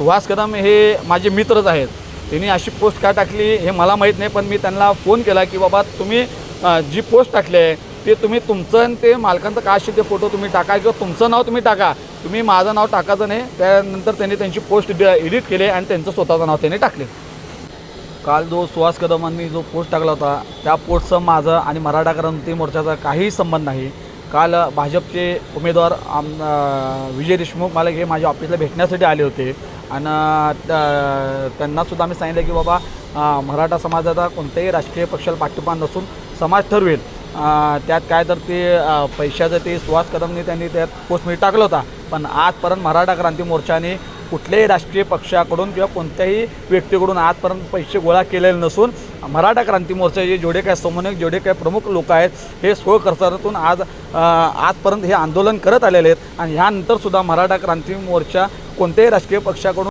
सुहास कदम हे माझे मित्रच आहेत. त्यांनी अशी पोस्ट का टाकली हे मला माहीत नाही पण मी त्यांना फोन केला की बाबा तुम्ही जी पोस्ट टाकली आहे ते तुम्ही तुमचं आणि ते मालकांचं का असेल ते फोटो तुम्ही टाका किंवा तुमचं नाव तुम्ही टाका. तुम्ही माझं नाव टाकायचं नाही त्यानंतर त्यांनी त्यांची पोस्ट एडिट केली आणि त्यांचं स्वतःचं नाव त्यांनी टाकले. काल जो सुहास कदमांनी जो पोस्ट टाकला होता त्या पोस्टचं माझं आणि मराठा क्रांती मोर्चाचा काही संबंध नाही. काल भाजपचे उमेदवार आम विजय देशमुख मला हे माझ्या ऑफिसला भेटण्यासाठी आले होते. आणि त्या- त्यांनासुद्धा आम्ही सांगितलं की बाबा मराठा समाजाचा कोणत्याही राजकीय पक्षाला पाठिंबा नसून समाज ठरवेल. त्यात काय तर ते पैशाचं ते सुहास कदमने त्यांनी त्यात पोस्टमध्ये टाकलं होता. पण आजपर्यंत मराठा क्रांती मोर्चाने कुठल्याही राष्ट्रीय पक्षाकडून किंवा कोणत्याही व्यक्तीकडून आजपर्यंत पैसे गोळा केलेले नसून मराठा क्रांती मोर्चाचे जेवढे काय समन्वयक जेवढे काय प्रमुख लोक आहेत हे स्वखर्चातून आज आजपर्यंत हे आंदोलन करत आलेले आहेत. आणि ह्यानंतरसुद्धा मराठा क्रांती मोर्चा कोणत्याही राजकीय पक्षाकडून